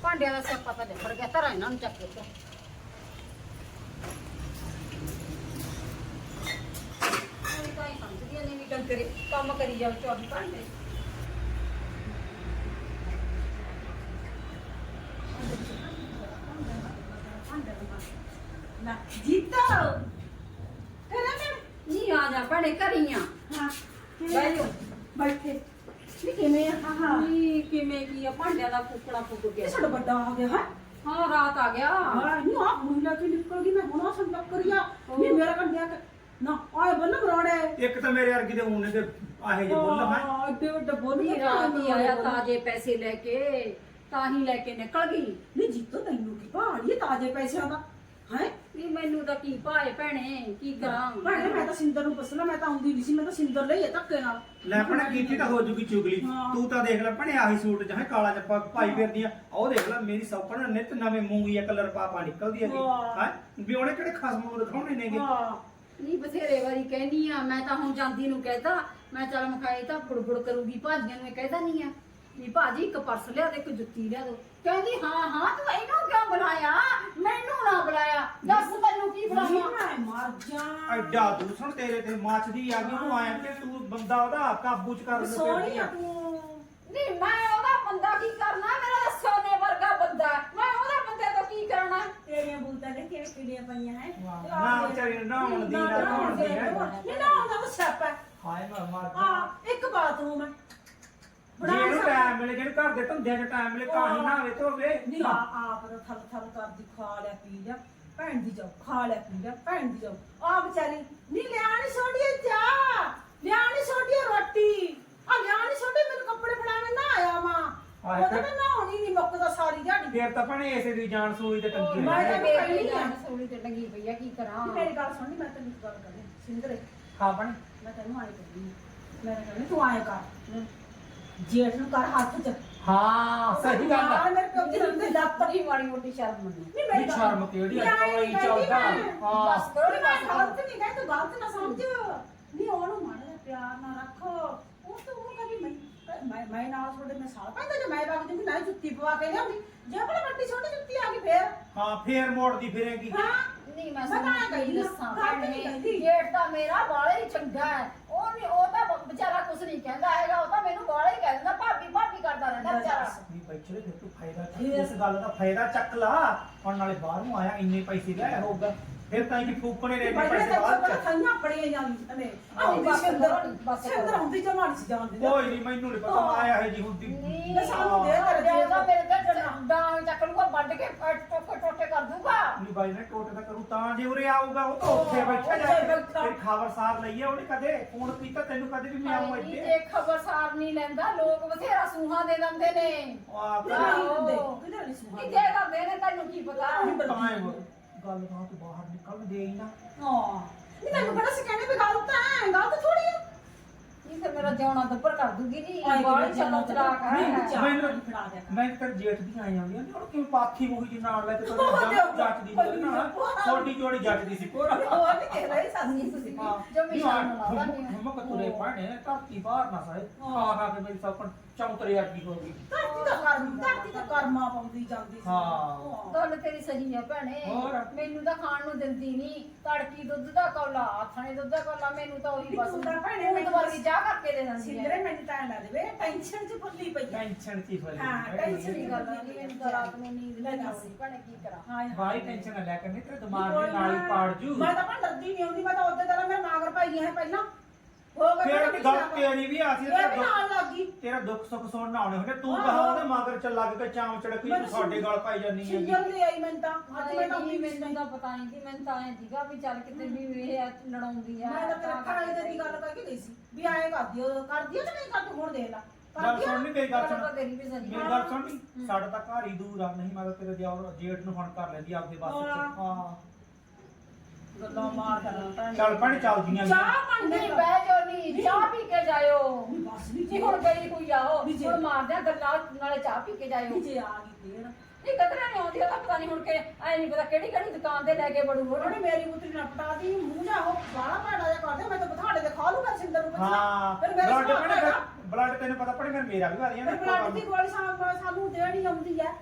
ਭਾਂਡਿਆਂ ਦਾ ਸਿਆਪਾ ਤਾਂ ਨਿਬੜ ਗਿਆ ਧਰਾਂ ਇਹਨਾਂ ਨੂੰ ਚੱਕ ਕੇ ਤਾਂ ਹੀ ਸਮਝਦੀਆਂ ਨਹੀਂ ਵੀ ਡੰਗਰੇ ਕੰਮ ਕਰੀ ਜਾਓ 24 ਘੰਟੇ ਲੈ ਜੀਤਾ ਕਰਾਂ ਮੈਂ ਨਹੀਂ ਆ ਜਾ ਭੈਣੇ ਘਰੀਆਂ ਹਾਂ ਬਹਿ ਜਾਓ ਬੈਠੇ ਨਹੀਂ ਕਿਵੇਂ ਆ ਹਾਂ ਹਾਂ ਕਿਵੇਂ ਕੀ ਆ ਭਾਂਡਿਆਂ ਦਾ ਫੁੱਕਣਾ ਫੁੱਕ ਇਹ ਗਿਆ ਸਾਡਾ ਵੱਡਾ ਆ ਗਿਆ ਹੈ? ਹਾਂ ਰਾਤ ਆ ਗਿਆ। ਹਾਂ ਨਹੀਂ ਆ ਹੁਣ ਲੈ ਕੇ ਨਿਕਲ ਗਈ ਮੈਂ ਹੁਣ ਆ। ਕਰਿਆ ਨਹੀਂ ਮੇਰਾ ਕੰਡਿਆ ਨਾ ਆਏ ਬੰਨ ਮਰੋੜੇ ਇੱਕ ਤਾਂ ਮੇਰੇ ਵਰਗੀ ਦੇ ਹੁਣ ਤੇ ਆਹੇ ਜੇ ਬੁੱਲ ਮੈਂ ਹਾਂ ਅੱਡੇ ਵੱਡੇ ਬੋਲ ਨਹੀਂ ਰਾਤ ਹੀ ਆਇਆ ਤਾਜੇ ਪੈਸੇ ਲੈ ਕੇ ਤਾਂ ਹੀ ਲੈ ਕੇ ਨਿਕਲ ਗਈ। ਨਹੀਂ ਜੀਤੋ ਤੈਨੂੰ ਕੀ ਭਾੜੀ ਤਾਜੇ ਪੈਸਿਆਂ ਦਾ? ਹੈ? ਨਹੀਂ ਮੈਨੂੰ ਤਾਂ ਕੀ ਭਾਏ ਭੈਣੇ ਕੀ ਕਰਾਂ? ਭਾਣੇ ਮੈਂ ਤਾਂ ਸਿੰਦਰ ਨੂੰ ਪੁੱਛਣਾ ਮੈਂ ਤਾਂ ਆਉਂਦੀ ਨਹੀਂ ਸੀ ਮੈਂ ਤਾਂ ਸਿੰਦਰ ਲਈ ਹੈ ਧੱਕੇ ਨਾਲ। ਲੈ ਭਣੇ ਕੀਤੀ ਤਾਂ ਹੋ ਜੂਗੀ ਚੁਗਲੀ। ਹਾਂ। ਤੂੰ ਤਾਂ ਦੇਖ ਲੈ ਭਣੇ ਆਹੀ ਸੂਟ ਜਹਾਂ ਕਾਲਾ ਜੱਪਾ ਪਾਈ ਫਿਰਦੀ ਆ। ਉਹ ਦੇਖ ਲੈ ਮੇਰੀ ਸੌਪਣ ਨਿਤ ਨਵੇਂ ਮੂੰਗੀਆ ਕਲਰ ਪਾ ਪਾ ਨਿਕਲਦੀ ਹੈਗੀ। ਵਾਹ। ਹੈ? ਵੀ ਉਹਨੇ ਕਿਹੜੇ ਖਸਮ ਨੂੰ ਦਿਖਾਉਣੇ ਨੇਗੇ? ਹਾਂ। ਨਹੀਂ ਬਥੇਰੇ ਵਾਰੀ ਕਹਿਨੀ ਆ ਮੈਂ ਤਾਂ ਹੁਣ ਜਾਂਦੀ ਨੂੰ ਕਹਿਤਾ ਮੈਂ ਚੱਲ ਮਖਾਈ ਤਾਂ ਬੁੜਬੁੜ ਕਰੂਗੀ ਭਾਜੀਆਂ ਨੂੰ ਇਹ ਕਹਿਦਾ ਨਹੀਂ ਆ ਵੀ ਭਾਜੀ ਇੱਕ ਪਰਸ ਲਿਆ ਦੇ ਇੱਕ ਜੁੱਤੀ ਲਿਆ ਦੋ। ਕਹਿੰਦੀ ਹਾਂ ਹਾਂ ਤੂੰ ਇਹਨੂੰ ਕਿਉਂ ਬੁਲਾਇਆ ਮੈਨੂੰ ਨਾ ਬੁਲਾਇਆ ਦੱਸ ਮੈਨੂੰ ਕੀ ਬੁਲਾਇਆ ਮੈਂ ਮਰ ਜਾ। ਐਡਾ ਦੂਸਣ ਤੇਰੇ ਤੇ ਮੱਚਦੀ ਆ ਗਈ ਤੂੰ ਆਇਆ ਕਿ ਤੂੰ ਬੰਦਾ ਉਹਦਾ ਕਾਬੂ ਚ ਕਰ ਸੋਹਣੀ ਆ ਤੂੰ। ਨਹੀਂ ਮੈਂ ਉਹਦਾ ਬੰਦਾ ਕੀ ਕਰਨਾ? ਮੇਰਾ ਤਾਂ ਸੋਨੇ ਵਰਗਾ ਬੰਦਾ ਹੈ। ਮੈਂ ਉਹਦਾ ਬੰਦੇ ਤੋਂ ਕੀ ਕਰਨਾ ਤੇਰੀਆਂ ਬੂਤਾਂ ਕਿਹੜੇ ਕਿਹੜੀਆਂ ਪਈਆਂ ਹੈ? ਨਾ ਵਿਚਾਰੀ ਨੂੰ ਨਹਾਉਣ ਦੀ ਨਾ ਨਹਾਉਣ ਦੀ ਹੈ। ਇਹ ਨਾ ਆਉਂਦਾ ਉਹ ਸਿਆਪਾ ਹਾਏ ਮੈਂ ਮਰ ਜਾ ਆ ਇੱਕ ਬਾਥਰੂਮ ਹੈ। ਜੇ ਇਹਨੂੰ ਟਾਈਮ ਮਿਲੇ ਜਿਹਨੂੰ ਘਰ ਦੇ ਧੰਦਿਆਂ 'ਚ ਟਾਈਮ ਮਿਲੇ ਤਾਂ ਹੀ ਨਹਾਵੇ ਧੋਵੇ। ਨਹੀਂ ਆ ਆਪ ਦਾ ਥਲ ਥਲ ਕਰਦੀ ਖਾ ਲਿਆ ਪੀ ਲਿਆ ਭੈਣ ਦੀ ਜਾਓ ਖਾ ਲਿਆ ਪੀ ਲਿਆ ਭੈਣ ਦੀ ਜਾਓ। ਆ ਵਿਚਾਰੀ ਨਹੀਂ ਲਿਆ ਨਹੀਂ ਛੋੜੀਏ ਚਾਹ ਲਿਆ ਨਹੀਂ ਛੋੜੀਏ ਰੋਟੀ। ਆ ਲਿਆ ਨਹੀਂ ਛੋੜੀ ਮੈਨੂੰ ਕੱਪੜੇ ਫੜਾਵੇਂ ਨਾ ਆਇਆ ਮਾਂ ਹਾਏ ਉਹ ਤਾਂ ਨਹਾਉਣੀ ਨਹੀਂ ਮੁੱਕਦਾ ਸਾਰੀ ਦਿਹਾੜੀ। ਫੇਰ ਤਾਂ ਭਣੇ ਇਸੇ ਦੀ ਜਾਨ ਸੂਈ ਤੇ ਟੰਗੀ ਮੈਂ ਤਾਂ ਹੈ। ਕਹਿੰਦੀ ਆ। ਜਾਨ ਸੋਲੀ ਤੇ ਟੰਗੀ ਪਈ ਆ ਕੀ ਕਰਾਂ? ਮੇਰੀ ਗੱਲ ਸੁਣ ਮੈਂ ਤੈਨੂੰ ਇੱਕ ਗੱਲ ਕਰਨੀ ਸਿੰਦਰੇ। ਹਾਂ ਭਣੇ। ਮੈਂ ਤੈਨੂੰ ਆਏ ਕਰਦੀ ਮੈਂ ਤਾਂ ਕਹਿੰਦੀ ਤੂੰ ਆਏ ਕਰ। ਜੇਠ ਨੂੰ ਕਰ ਹੱਥ ਚ। ਹਾਂ ਸਹੀ ਗੱਲ ਯਾਰ ਆ ਮੇਰੇ ਪਿਓ ਦੀ ਰੰਦੇ ਲੱਤ ਬੜੀ ਮਾੜੀ ਮੋਟੀ ਸ਼ਰਮ ਮੰਨੀ ਨਹੀਂ ਮੇਰੀ ਨਹੀਂ ਸ਼ਰਮ ਕਿਹੜੀ ਆ, ਨਹੀਂ, ਆਏਂ ਕੋਈ ਕਹਿੰਦੀ ਚੱਲਦਾ। ਮੈਂ। ਹਾਂ। ਬਸ ਕਰੋ ਨੀ, ਮੈਂ ਗਲਤ ਨਹੀਂ ਕਹਿੰਦੀ ਤੂੰ ਗਲਤ ਨਾ ਸਮਝ। ਨਹੀਂ ਉਹਨੂੰ ਮਾੜਾ ਜਿਹਾ ਪਿਆਰ ਨਾਲ ਰੱਖੋ। ਉਹ ਤਾਂ ਉਹ ਕਰੀ ਮੈਂ ਮੈਂ ਮੈਂ ਨਾਲ ਤੁਹਾਡੇ ਮੈਂ ਸਾਲ ਪੈਂਦਾ ਜੇ ਮੈਂ ਵਗ ਜਾਂਦੀ ਮੈਂ ਜੁੱਤੀ ਪਵਾ ਕੇ ਲਿਆਉਂਦੀ। ਜੇ ਆਪਣੇ ਵੱਡੀ ਛੋਟੀ ਜੁੱਤੀ ਆ ਗਈ ਫੇਰ? ਹਾਂ ਫੇਰ ਮੋੜਦੀ ਫਿਰੇਗੀ। ਹਾਂ। ਨਹੀਂ ਮੈਂ ਮੈਂ ਤਾਂ ਸਮਝ ਕਹਿੰਦੀ ਗਈ ਨਾ, ਦੱਸਾਂ ਗੱਲ ਤਾਂ ਨਹੀਂ ਭੈਣੇ। ਕਹਿੰਦੀ। ਜੇਠ ਤਾਂ ਮੇਰਾ ਬਾਲਾ ਹੀ ਚੰਗਾ ਹੈ। ਉਹ ਨਹੀਂ ਉਹ ਤਾਂ ਵਿਚਾਰਾ ਕੁਛ ਨਹੀਂ ਕਹਿੰਦਾ ਹੈਗਾ ਉਹ ਤਾਂ ਮੈਨੂੰ ਬਾਲਾ ਹੀ ਕਹਿੰਦਾ ਭਾਬੀ ਭਾਬੀ ਕਰਦਾ ਰਹਿੰਦਾ ਵਿਚਾਰਾ ਨਹੀਂ ਬੈਠੇ ਤੂੰ ਫਾਇਦਾ ਚੱਕ। ਇਸ ਗੱਲ ਦਾ ਫਾਇਦਾ ਚੱਕ ਲਾ। ਹੁਣ ਨਾਲੇ ਬਾਹਰੋਂ ਆਇਆ, ਇੰਨੇ ਪੈਸੇ ਲੈ ਹੋਊਗਾ। ਫਿਰ ਤਾਂ ਕਿ ਫੂਕਣੇ ਨੇ ਮੈਂ ਪੈਸੇ ਤਾਂ ਬਾਅਦ ਪਹਿਲਾਂ ਚ। ਖਾਈਆਂ ਫੜੀਆਂ ਜਾਂਦੀਆਂ ਨੇ। ਆਹ ਆਹ ਬਸ ਕਰੋ, ਬਸ ਕਰੋ। ਸਿੰਦਰ ਹੁੰਦੀ ਜਮਾਨ ਸੀ ਜਾਂਦੀ ਕੋਈ ਨਹੀਂ ਮੈਨੂੰ ਨਹੀਂ ਪਤਾ ਮੈਂ ਆਇਆ ਜੀ ਹੁੰਦੀ। ਨਹੀਂ ਸਾਨੂੰ ਦੇ ਤੇਰੇ ਜੇ ਉਹਦਾ ਜੇਠ। ਮੇਰੇ ਤੇ ਡਾਂਗ ਚੱਕ ਲੂਗਾ ਵੱਢ ਕੇ ਟੋਟੇ ਟੋਟੇ ਕਰ ਦੂਗਾ ਨਹੀਂ ਬਾਈ ਨੇ ਟੋਟੇ ਦਾ ਕਰੂ ਤਾਂ ਜੇ ਉਰੇ ਆਊਗਾ ਉਹ ਤਾਂ ਉੱਥੇ ਬੈਠਾ ਜਾ ਕੇ। ਫਿਰ ਖਬਰਸਾਰ ਲਈਏ ਉਹਨੇ ਕਦੇ ਫੋਨ ਕੀਤਾ ਤੈਨੂੰ ਕਦੇ ਵੀ ਮੈਂ ਆਉਂ ਨਹੀਂ ਇੱਥੇ? ਜੇ ਖਬਰਸਾਰ ਨਹੀਂ ਲੈਂਦਾ ਲੋਕ ਬਥੇਰਾ ਸੂਹਾ ਦੇ ਦਿੰਦੇ ਨੇ। ਆ ਕਿਧਰ ਨਹੀਂ ਦਿੰਦੇ ਕਿਧਰ ਨਹੀਂ ਸੁਣਾ ਨਹੀਂ ਦੇ ਦਿੰਦੇ? ਨੇ ਤੈਨੂੰ ਕੀ ਪਤਾ? ਇਹ ਗੱਲ ਤਾਂ ਤੂੰ ਬਾਹਰ ਨਿਕਲ ਦੇ ਹੀ ਨਾ। ਹਾਂ। ਨਹੀਂ ਤੈਨੂੰ ਬੜਾ ਸਿਕਾਣੇ ਵੀ ਗਲਤ ਹੈ ਗਲਤ ਥੋੜੀ ਹੈ ਤੇ ਮੇਰਾ ਜਿਉਣਾ ਦੁੱਪਰ ਕਰ ਦੂਗੀ ਨਹੀਂ ਆਏ ਬਾਹਰ ਕਿਵੇਂ ਚੱਲੋ ਚਲਾ ਨਹੀਂ, ਕਰ ਚਾਹ ਮੈਨੂੰ- ਪਾਣੀ ਫੜਾ ਦਿਆ ਕਰ। ਮੈਂ ਤਾਂ ਜੇਠ ਦੀ ਆਈ ਆਉਂਦੀ ਆ ਤੇ ਉਹ ਕਿਉਂ ਪਾਥੀ ਮੂਹੀ ਜੀ ਨਾਲ ਲੈ ਕੇ ਉਹ ਤੁਹਾਡੀ ਤੇ ਉਹ- ਜੱਟ ਦੀ ਬੋਲੀ ਨਾ ਛੋਟੀ ਜੋੜੀ ਜੱਟ ਦੀ ਸੀ ਪੂਰਾ ਉਹ ਨਹੀਂ ਕਹਿ ਰਹੀ ਸਾਸੀ ਤੁਸੀਂ। ਹਾਂ। ਜੋ ਮਿਸ਼ਾਲ ਨੂੰ ਲਾਉਂਦਾ ਨਹੀਂ ਹੈ। ਹਮਕ ਤੁਰੇ ਪਾਣੇ ਧਰਤੀ ਬਾਹਰ ਨਾ ਸਾਏ। ਖਾ ਖਾ ਕੇ ਮੇਰੀ ਸਭ ਚੌਂਤਰੇ ਅੱਗੀ ਹੋ ਗਈ। ਧਰਤੀ ਦਾ ਕਰਮ ਧਰਤੀ ਦਾ ਕਰਮਾ ਪਾਉਂਦੀ ਜਾਂਦੀ ਸੀ। ਹਾਂ। ਗੱਲ ਤੇਰੀ ਸਹੀ ਹੈ ਭੈਣੇ? ਮੈਨੂੰ ਤਾਂ ਖਾਣ ਨੂੰ ਦਿੰਦੀ ਨਹੀਂ ਤੜਕੀ ਦੁੱਧ ਦਾ ਕੌਲਾ ਆਥਣੇ ਦੁੱਧ ਦਾ ਕੌਲਾ ਮੈਨੂੰ ਤਾਂ ਉਹੀ ਬਸ ਭੈਣੇ ਮੈਨੂੰ ਮੈਨੂੰ ਵਰਗੀ ਚਾਹ ਕਰਕੇ ਦੇ ਦਿੰਦੀ ਸਿੰਦਰੇ ਹੈ ਮੈਨੂੰ ਤਾਂ ਲੱਗ ਦੇਵੇ ਟੈਨਸ਼ਨ ਚ ਭੁੱਲੀ ਪਈ ਹੈ ਟੈਨਸ਼ਨ ਕੀ ਫਰੀ ਹਾਂ, ਟੈਨਸ਼ਨ ਸਹੀ ਗੱਲ ਨਹੀਂ ਮੈਨੂੰ ਤਾਂ ਰਾਤ ਨੂੰ ਨੀਂਦ ਨਹੀਂ ਆਉਂਦੀ ਭੈਣੇ ਕੀ ਕਰਾਂ? ਹਾਂ ਬਾਈ ਟੈਨਸ਼ਨ ਨਾ ਲੈ ਕੇ ਨਹੀਂ ਤੇਰੇ ਦਿਮਾਗ ਦੀ ਨਾਲੀ ਪਾੜ ਜੂ। ਮੈਂ ਤਾਂ ਭਾ ਡਰਦੀ ਨਹੀਂ ਆਉਂਦੀ ਮੈਂ ਤਾਂ ਉਹਦੇ ਤਰ੍ਹਾਂ ਮੇਰੇ ਨਾਗਰ ਪਾਈ ਹੈ ਪਹਿਲਾਂ ਹੋ ਗਿਆ ਫਿਰ ਵੀ ਗੱਲ ਤੇਰੀ ਵੀ ਆ ਸੀ ਇਹ ਤੇਰਾ ਵੀ ਦੁੱਖ- ਨਾਲ ਲੱਗ ਗਈ। ਤੇਰਾ ਦੁੱਖ ਸੁੱਖ ਸੁਣਨ ਆਉਣੇ ਹੁੰਦੇ ਤੂੰ ਹਾਂ। ਕਹਾ ਉਹਦੇ ਮਗਰ ਚ ਲੱਗ ਕੇ ਚਾਮ ਚੜਕੀ ਤੂੰ ਸਾਡੇ ਗਲ ਪਾਈ ਜਾਂਦੀ ਹੈਗੀ। ਸਿੰਗਰ ਲੈ ਆਈ ਮੈਂ ਤਾਂ। ਅੱਜ ਮੈਂ ਤਾਂ ਨਹੀਂ ਮੈਨੂੰ ਤਾਂ ਪਤਾ ਨਹੀਂ ਸੀ ਮੈਨੂੰ ਤਾਂ ਐ ਸੀਗਾ ਵੀ ਚੱਲ ਕਿਤੇ ਵੀ ਇਹ ਲੜਾਉਂਦੀ ਆ ਮੈਂ ਤਾਂ ਤੇਰੇ ਕਾਲੇ ਦੀ ਗੱਲ ਕਰਕੇ ਗਈ ਸੀ ਵੀ ਆਏ ਕਰਦੀ ਉਹ ਕਰਦੀ ਉਹ ਤੇ ਨਹੀਂ ਕਰਦੀ ਹੁਣ ਦੇਖ ਲੈ। ਗੱਲ ਕਰਦੀ ਆ? ਸੁਣ ਨੀ ਮੇਰੀ ਗੱਲ ਸੁਣ। ਤਾਂ ਤੇਰੀ ਵੀ ਸਹੀ ਮੇਰੀ ਗੱਲ ਸੁਣ ਨੀ, ਸਾਡਾ ਤਾਂ ਘਰ ਹੀ ਦੂਰ ਆ ਨਹੀਂ ਮੈਂ ਤਾਂ ਤੇਰੇ ਦਿਓਰ ਜੇਠ ਨੂੰ ਹੁਣ ਕਰ ਲੈਂਦੀ ਆਪਦੇ ਬੱਸ ਚ। ਹਾਂ। ਗੱਲਾਂ ਮਾਰ ਕਰਨਾ ਤਾਂ ਚੱਲ ਭੈਣ ਚੱਲਦੀਆਂ ਨੇ ਚਾਹ ਪਾਣੀ ਨਹੀਂ ਬਹਿ ਜਾਓ ਨਹੀਂ ਚਾਹ ਪੀ ਕੇ ਜਾਇਓ। ਬਸ ਵੀ ਜੀ ਹੁਣ ਗਈ ਕੋਈ ਆਓ ਵੀ ਜੇ- ਹੁਣ ਮਾਰਦੇ ਆ ਗੱਲਾਂ ਨਾਲੇ ਚਾਹ ਪੀ ਕੇ ਜਾਇਓ। ਜੇ ਆ ਗਈ ਫੇਰ ਨਹੀਂ ਕਦਰਾਂ ਨਹੀਂ ਆਉਂਦੀ ਉਹਦਾ ਪਤਾ ਨਹੀਂ ਹੁਣ ਕਿ ਐ ਨਹੀਂ ਪਤਾ ਕਿਹੜੀ ਕਿਹੜੀ ਦੁਕਾਨ ਤੇ ਲੈ ਕੇ ਬੜੂ ਉਹਨੇ ਮੇਰੀ ਪੁੱਤਰੀ ਨਾਲ ਪਟਾ ਦੀ ਮੂੰਹ ਜਾ ਉਹ ਬਾਲਾ ਭਾੜਾ ਜਿਹਾ ਕਰਦੇ ਮੈਂ ਤਾਂ ਬਥਾੜੇ ਦੇ ਖਾ ਲੂਗਾ ਸਿੰਦਰ ਨੂੰ ਪੁੱਛਣਾ ਹਾਂ ਫਿਰ ਮੇਰੇ ਬਲੱਡ ਸੁਭਾਅ ਭੈਣੇ ਬਲੱਡ ਤੈਨੂੰ ਪਤਾ ਪੜੇ ਫਿਰ ਮੇਰਾ ਵੀ ਵਾਦੀਆਂ ਫਿਰ ਬਲੱਡ ਦੀ ਗੋਲੀ ਸਾਨੂੰ ਸਾਨੂੰ ਦੇਣੀ ਆਉਂਦੀ ਹੈ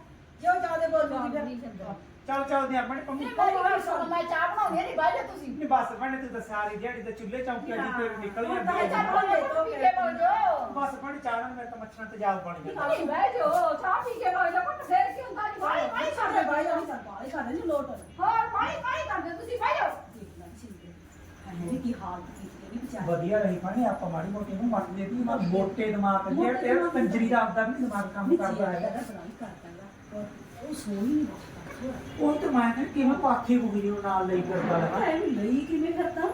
ਜੇ ਉਹ ਜ਼ਿਆਦਾ ਬੋਲੂਗੀ ਫਿਰ। ਚੱਲ ਚੱਲਦੇ ਆਪਾਂ ਨੇ ਪੰਮੀ। ਨਹੀਂ ਮੇਰੀ ਗੱਲ ਸੁਣੋ ਮੈਂ ਚਾਹ ਬਣਾਉਣੀ ਨਹੀਂ ਜਾ ਤੁਸੀਂ। ਨਹੀਂ ਬਸ ਭੈਣੇ ਤੂੰ ਤਾਂ ਸਾਰੀ ਦਿਹਾੜੀ ਤੇ ਚੁੱਲ੍ਹੇ ਚੌਂਕੀਆਂ ਦੀ ਤੇ ਨਿਕਲ ਹੁਣ ਤਾਂ ਜਾਂਦੀ ਚਾਹ ਹੈ ਬਣਾਉਣੀ ਪੀ ਕੇ ਬਹਿ ਜਾਓ। ਬਸ ਭੈਣੇ ਚਾਹਣ ਮੇਰੇ ਤਾਂ ਮੱਛਰਾਂ ਤੇ ਜਾਗ ਬਣ ਜਾਂਦਾ। ਨਹੀਂ ਬਹਿ ਜਾਓ ਚਾਹ ਪੀ ਕੇ ਬਹਿ ਜਾਓ ਪਰ ਫੇਰ ਕੀ ਹੁੰਦਾ? ਨਹੀਂ ਪਾਣੀ ਬਾਈ ਪਾਣੀ ਸਾਡੇ ਬਾਈ ਨਹੀਂ ਚੱਲ ਪਾਣੀ ਸਾਡੇ ਨਹੀਂ ਲੋਟ ਹੋਰ ਪਾਣੀ ਪਾਣੀ ਕਰਦੇ ਤੁਸੀਂ ਬਹਿ ਜਾਓ। ਦੇਖ ਲੈ ਸਿੰਦਰ ਇਹ ਕੀ ਹਾਲ ਕੀਤੀ ਨਹੀਂ ਵਿਚਾਰੀ। ਵਧੀਆ ਰਹੀ ਭਾਣੇ ਆਪਾਂ ਮਾੜੀ ਮੋਟੀ ਨੂੰ ਮੱਤ ਦੇਤੀ ਮੈਂ ਮੋਟੇ ਦਿਮਾਗ ਮੋਟੇ ਜਿਹੜੇ ਦਿਮਾਗ ਕੰਜਰੀ ਦਾ ਆਪਦਾ ਵੀ ਦਿਮਾਗ ਕੰਮ ਕਰਦਾ ਹੈ ਉਹ ਸੋਈ ਨਹੀਂ ਉਹ ਤੇ ਮੈਂ ਕਿਹਾ ਕਿਵੇਂ ਪਾਥੀ ਬੁਗੀ ਨੂੰ ਨਾਲ ਲਈ ਫਿਰਦਾ ਲਗਾ ਐਵੇਂ ਲਈ ਕਿਵੇਂ ਕਰਦਾ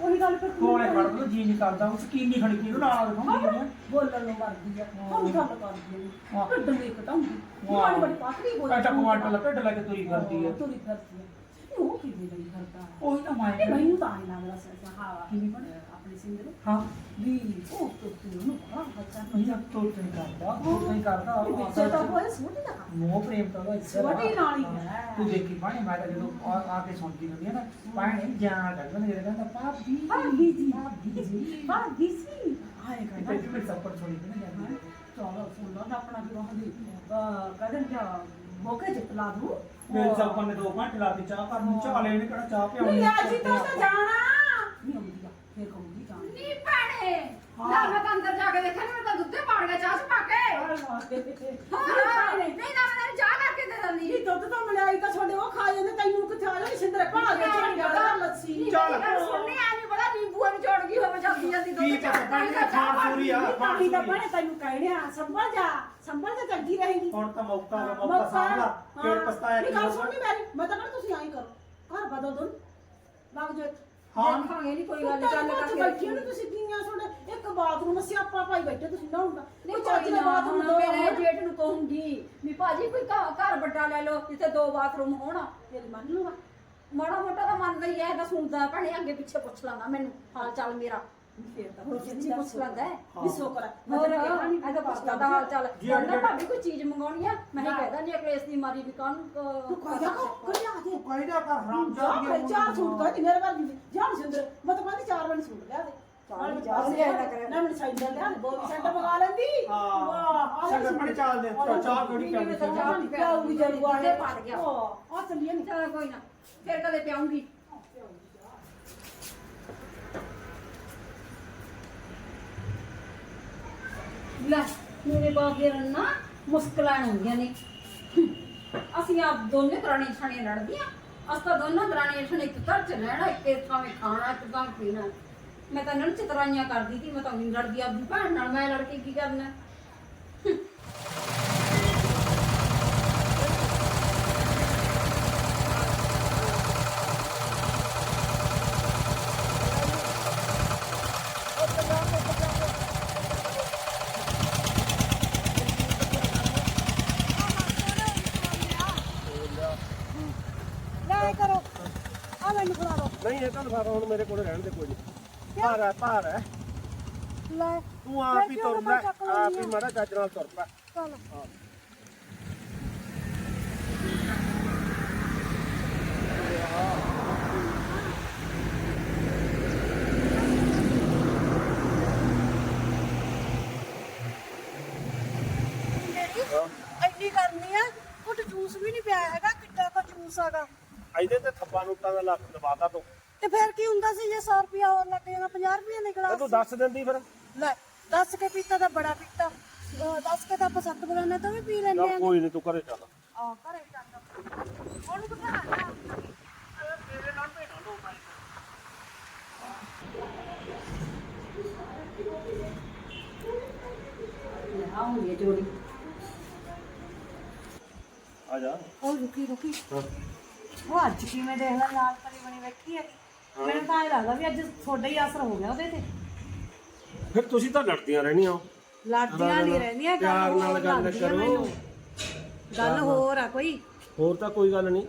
ਉਹੀ ਗੱਲ ਫਿਰ ਤੂੰ ਕੋਲੇ ਫੜ ਲਓ ਜੀ ਨਹੀਂ ਕਰਦਾ ਉਹ ਸਕੀਨੀ ਖੜੀ ਕੀ ਨੂੰ ਨਾਲ ਦਿਖਾਉਂਦੀ ਹੈ ਬੋਲਣ ਨੂੰ ਵਰਦੀ ਆ ਹੁਣ ਗੱਲ ਕਰਦੀ ਆ ਹਾਂ। ਢੱਡ ਵੇਖ ਤਾਂ ਹੁੰਦੀ। ਮਾੜੀ ਬੜੀ ਪਾਤਲੀ ਬੋਲਦੀ ਕਾਟਾ ਕੁਆਂਟਲ ਢਿੱਡ ਲੈ ਕੇ ਤੁਰੀ ਫਿਰਦੀ ਹੈ ਤੁਰੀ ਫਿਰਦੀ ਆ। ਇਹ ਉਹ ਕਿਵੇਂ ਲਈ ਕਰਦਾ ਉਹੀ ਤਾਂ ਮੈਂ ਮੈਨੂੰ ਤਾਂ ਆਈ ਲੱਗਦਾ ਸੀ ਹਾਂ ਕਿਵੇਂ ਬਣ ਆਪਣੀ ਸਿੰਦਰ ਹਾਂ ਵੀ ਉਹ ਤੋਂ ਤੂੰ ਨੂੰ ਬੜਾ ਬੱਚਾ ਨਹੀਂ ਤੋੜ ਤੇ ਕਰਦਾ ਤੋੜ ਤੇ ਕਰਦਾ ਵਿੱਚੇ ਤਾਂ ਹੋਏ ਸੋਹਣੀ ਦਾ ਮੋਹ ਪ੍ਰੇਮ ਤਾਂ ਉਹਦਾ ਇੱਜ਼ਤ ਆ। ਛੋਟੀ ਨਾਲ ਹੀ ਹੈ। ਤੂੰ ਦੇਖੀ ਪਾਣੀ ਮੈਂ ਤਾਂ ਜਦੋਂ ਆ ਆ ਕੇ ਸੁਣਦੀ ਹੁੰਦੀ ਆ ਨਾ ਪਾਣੀ ਕੱਢ ਲੈਂਦੇ ਜਿਹੜੇ ਕਹਿੰਦਾ ਭਾਬੀ ਭਾਬੀ ਜੀ ਭਾਬੀ ਜੀ ਭਾਗੀ ਸੀ ਆਏ ਤੇ ਕਹਿੰਦਾ ਤੈਨੂੰ ਮੇਰੇ ਸੱਪੜ ਛੋੜੀ ਤੇ ਨਾ ਜਾਂਦੀ ਚਲੋ ਫੁੱਲਾਂ ਦਾ ਆਪਣਾ ਕੀ ਰਹਦੀ ਕਦਨ ਜਾ ਮੌਕੇ ਚ ਲਾ ਦੂੰ ਮੇਰੇ ਸੱਪੜ ਨੇ ਦੋ ਘੰਟੇ ਲਾ ਕੇ ਚਾਹ ਕਰਨ ਚਾਹ ਲੈਣੇ ਕਿਹੜਾ ਚਾਹ ਪਿਆਉਣੀ ਨਹੀਂ ਅੱਜ ਤਾਂ ਤਾਂ ਜਾਣਾ ਨਹੀਂ ਆਉਂਦੀ ਆ ਫੇਰ ਕਹੂੰਗੀ ਜਾਣਾ ਨੀ ਭੈਣੇ ਲੈ ਮੈਂ ਤਾਂ ਅੰਦਰ ਜਾ ਕੇ ਦੇਖਿਆ ਨੀ ਮੈਂ ਤਾਂ ਦੁੱਧੇ ਪਾੜ ਗਿਆ ਚਾਹ ਚ ਪਾ ਕੇ। ਹੋਰ ਨਹੀਂ ਤਾਂ ਮੈਂ ਤੈਨੂੰ ਚਾਹ ਕਰਕੇ ਦੇ ਦਿੰਦੀ। ਇਹ ਦੁੱਧ ਤਾਂ ਮਲਾਈ ਤਾਂ ਛੋੜੇ ਉਹ ਖਾ ਜਾਂਦੇ ਤੈਨੂੰ ਕਿੱਥੇ ਆ ਜਾਣੀ? ਸਿੰਦਰੇ ਭਾਗ ਕੇ ਚੜੀ ਗਿਆ ਲੱਸੀ। ਚੱਲ। ਸੁਣਨੀ ਆ ਨਹੀਂ ਪਤਾ ਨਿੰਬੂ ਨੂੰ ਚੜ ਗਈ ਹੋਵੇ ਜਲਦੀ ਦੁੱਧ ਕੀ ਚਾਹ ਪਤਾ ਪਾਣੀ ਦਾ ਖਾਣ ਪੂਰੀ ਆ ਖਾਣ ਪਾਣੀ ਦਾ ਪੂਰੀ ਬਣੇ ਤੈਨੂੰ ਕਹਿਣਿਆ ਸੰਭਲ ਜਾ ਸੰਭਲ ਜਾ ਚੰਗੀ ਰਹੇਗੀ। ਹੁਣ ਤਾਂ ਮੌਕਾ ਆ ਮੌਕਾ ਸਾਂਭਲਾ ਫਿਰ ਪਛਤਾਇਆ ਨਹੀਂ ਕੀ ਗੱਲ ਹੋਊਗਾ? ਸੁਣਨੀ ਮੇਰੀ ਮੈਂ ਤਾਂ ਕਹਿੰਦਾ ਤੁਸੀਂ ਆਈ ਕਰੋ। ਘਰ ਬਦਲ ਦੋ ਲੱਗ ਜੋ ਹਾਂ। ਦੇਖਾਂਗੇ ਨਹੀਂ ਕੋਈ ਗੱਲ ਚੱਲ ਨੂੰ ਕਰਕੇ ਬੈਠੀ ਨੂੰ ਤੁਸੀਂ ਕੀਆਂ ਸੁਣ ਇੱਕ ਬਾਥਰੂਮ ਸਿਆਪਾ ਪਾਈ ਬੈਠੇ ਤੁਸੀਂ ਨਹਾਉਂਦਾ ਨਹੀਂ ਕੋਈ ਚੱਜ ਦਾ ਨਾ ਬਾਥਰੂਮ ਦੋ ਮੇਰੇ। ਜੇਠ ਨੂੰ ਕਹੂੰਗੀ ਵੀ ਭਾਜੀ ਕੋਈ ਘ- ਘਰ ਵੱਡਾ ਲੈ ਲਓ ਜਿੱਥੇ ਦੋ ਬਾਥਰੂਮ ਹੋਣ। ਫਿਰ ਮੰਨ ਲੂਗਾ ਮਾੜਾ ਮੋਟਾ ਤਾਂ ਮੰਨਦਾ ਹੀ ਹੈ ਇਹ ਤਾਂ ਸੁਣਦਾ ਭੈਣੇ ਅੱਗੇ ਪਿੱਛੇ ਪੁੱਛ ਲਾਂਗਾ ਮੈਨੂੰ ਹਾਲ ਚਾਲ ਮੇਰਾ। ਫੇਰ ਤਾਂ ਹੋਰ ਸੱਚੀ ਪੁੱਛ ਲੈਂਦਾ ਹੈ ਵੀ ਸੋ ਕਰ ਹੋਰ ਇਹ ਤਾਂ ਪੁੱਛਦਾ ਤਾਂ ਹਾਲ ਚਾਲ ਜੀ, ਕਹਿੰਦਾ ਜੀ। ਭਾਬੀ ਕੋਈ ਚੀਜ਼ ਮੰਗਾਉਣੀ ਆ ਮੈਂ ਹੀ ਕਹਿੰਦਾ ਨਹੀਂ ਅਕਲੇਸ਼ ਦੀ ਮਾਰੀ ਵੀ ਕਾਹਨੂੰ ਤੂੰ ਦੇ ਕਰ ਜਾ ਚਾਰ ਸੂਟ ਕਹਿ ਮੇਰੇ ਵੱਲ ਦੀ। ਜਾਨ ਸਿੰਦਰ ਮੈਂ ਤਾਂ ਕਹਿੰਦੀ ਚਾਰ ਵਾਲੀ ਸੂਟ ਲਿਆ ਦੇ। ਚਾਰ ਹੀ ਚਾਰ ਲਿਆ ਨਾ ਕਰਿਆ। ਨਾ ਮੈਨੂੰ ਲਿਆ ਦੇ ਮੰਗਾ ਲੈਂਦੀ। ਹਾਂ। ਗਿਆ। ਆ ਚੱਲੀਏ। ਨੀ ਚਲ ਕੋਈ ਨਾ ਫਿਰ ਕਦੇ ਪਿਆਉਂਗੀ। ਲੈ, ਮੇਰੇ ਬਾਗੇ ਰੰਨਾ ਮੁਸਕਲਾਂ ਹੁੰਦੀਆਂ ਨੇ। ਅਸੀਂ ਆਪ ਦੋਨੇ ਦਰਾਣੀ ਛਾਣੀਆਂ ਲੜਦੀਆਂ, ਅਸੀਂ ਤਾਂ ਦੋਨੋਂ ਦਰਾਣੀਆਂ ਛਾਣੇ ਇੱਕ ਘਰ ਚ ਰਹਿਣਾ, ਇੱਕ ਥਾਵੇਂ ਖਾਣਾ, ਇੱਕ ਥਾਂ ਪੀਣਾ। ਮੈਂ ਤਾਂ ਨਣ ਚਤਰਾਈਆਂ ਕਰਦੀ ਸੀ, ਮੈਂ ਤਾਂ ਨਹੀਂ ਲੜਦੀ ਆਪਦੀ ਭੈਣ ਨਾਲ, ਮੈਂ ਲੜ ਕੇ ਕੀ ਕਰਨਾ ਲੈ ਕਰੋ ਆ ਮੈਨੂੰ ਫੜਾ ਦੋ ਨਹੀਂ ਇਹ ਤਾਂ ਲਿਫਾਫਾ ਹੁਣ ਮੇਰੇ ਕੋਲ ਰਹਿਣ ਦੇ ਕੋਈ ਨਹੀਂ ਭਾਰ ਹੈ ਭਾਰ ਹੈ। ਲੈ ਤੂੰ ਆਪ ਹੀ ਤੁਰ ਲੈ ਆਪ ਹੀ ਮਾੜਾ ਚੱਜ ਨਾਲ ਤੁਰ ਪੈ। ਚਲ। ਇੰਨੀ ਕਰਨੀ ਆ ਕੁਝ ਜੂਸ ਵੀ ਨਹੀਂ ਪਿਆ ਹੈਗਾ ਕਿੱਡਾ ਕਾ ਜੂਸ ਆਗਾ ਇਹਦੇ ਤੇ ਥੱਪਾ ਨੋਟਾਂ ਦਾ ਲੱਖ ਦਵਾਤਾ ਤੂੰ। ਤੇ ਫਿਰ ਕੀ ਹੁੰਦਾ ਸੀ ਜੇ 100 ਰੁਪਿਆ ਹੋਰ ਲੱਗ ਜਾਣਾ 50 ਰੁਪਏ ਇਹ ਨਿਕਲਾ ਤੂੰ ਦੱਸ ਦਿੰਦੀ ਫਿਰ। ਲੈ ਦੱਸ ਕੇ ਪੀਤਾ ਤਾਂ ਬੜਾ ਪੀਤਾ। ਅਹ ਦੱਸ ਕੇ ਤਾਂ ਆਪਾਂ ਸੱਤ ਬਗਾਨਾ ਤਾਂ ਵੀ ਪੀ ਲੈਂਦੇ ਚੱਲ ਆ। ਕੋਈ ਨਹੀਂ ਤੂੰ ਘਰੇ ਚੱਲ। ਆ ਘਰੇ ਚੱਲ। ਉਹਨੂੰ ਬਿਠਾ ਲੈ। ਆ ਹੁੰਦੀ ਹੈ ਜੋੜੀ। ਆ ਜਾ। ਉਹ ਰੁਕੀ ਰੁਕੀ। ਹਾਂ। ਉਹ ਅੱਜ ਕਿਵੇਂ ਦੇਖ ਲੈ ਲਾਲ ਪਰੀ ਬਣੀ ਬੈਠੀ ਹੈ ਮੈਨੂੰ ਤਾਂ ਇਹ ਲੱਗਦਾ ਵੀ ਅੱਜ ਤੁਹਾਡਾ ਹੀ ਅਸਰ ਹੋ ਗਿਆ ਉਹਦੇ ਤੇ। ਫਿਰ ਤੁਸੀਂ ਤਾਂ ਲੜਦੀਆਂ ਰਹਿਣੀਆਂ ਹੋ। ਲੜਦੀਆਂ ਨਹੀਂ ਰਹਿੰਦੀਆਂ ਪਿਆਰ ਗੱਲ ਨਾਲ ਹੋਰ ਗੱਲ ਲੱਗਦੀ ਆ ਕਰੋ। ਮੈਨੂੰ। ਗੱਲ ਹੋਰ ਆ ਕੋਈ। ਹੋਰ ਤਾਂ ਕੋਈ ਗੱਲ ਨਹੀਂ।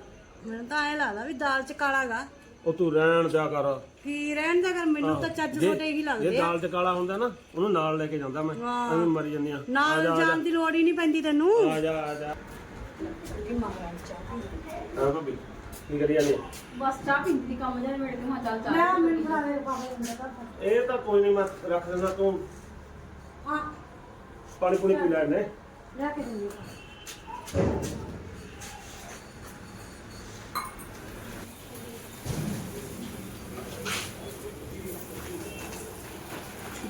ਮੈਨੂੰ ਤਾਂ ਐ ਲੱਗਦਾ ਵੀ ਦਾਲ ਚ ਕਾਲਾਗਾ ਉਹ ਤੂੰ ਰਹਿਣ ਦਿਆ ਕਰ। ਕੀ ਰਹਿਣ ਦਾ ਕਰ? ਮੈਨੂੰ ਤਾਂ ਚੱਜ ਛੋਟੇ ਹੀ ਜੇ ਲੱਗਦੇ ਆ। ਦਾਲ ਚ ਕਾਲਾ ਹੁੰਦਾ ਨਾ ਉਹਨੂੰ ਨਾਲ ਲੈ ਕੇ ਜਾਂਦਾ ਮੈਂ। ਐਵੇਂ ਮਰੀ ਜਾਂਦੀ ਆ। ਨਾਲ ਜਾਣ ਦੀ ਲੋੜ ਹੀ ਨਹੀਂ ਪੈਂਦੀ ਤੈਨੂੰ। ਆ ਜਾ ਆ ਜਾ। ਹਾਂ ਭਾਬੀ। ਕੀ ਕਰੀ ਜਾਂਦੀ ਆ? ਬਸ ਚਾਹ ਪੀਂਦੀ ਦੀ ਕੰਮ ਜਾਂ ਮੇਰੇ ਕੋਲ ਚੱਲ ਚੱਲ ਮੈਂ ਮੈਨੂੰ ਬਣਾ ਦੇ ਪਾਪਾ ਨੂੰ ਦਾ ਇਹ ਤਾਂ ਕੋਈ ਨਹੀਂ ਮੈਂ ਰੱਖ ਦਿੰਦਾ ਤੂੰ। ਹਾਂ। ਪਾਣੀ ਪੂਣੀ ਪੀ ਲੈਣੇ ਲੈ ਕੇ ਦਿੰਦੀ ਹਾਂ।